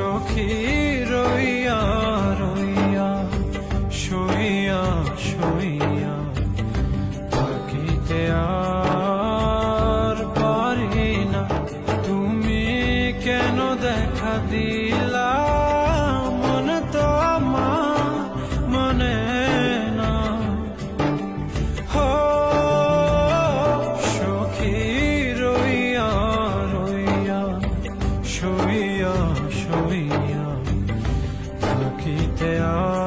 সখী রইয়া রইয়া শুইয়া শুইয়া থাকিতে আর পারি না। তুমি কেন দেখা দিলা? থাকিতে আর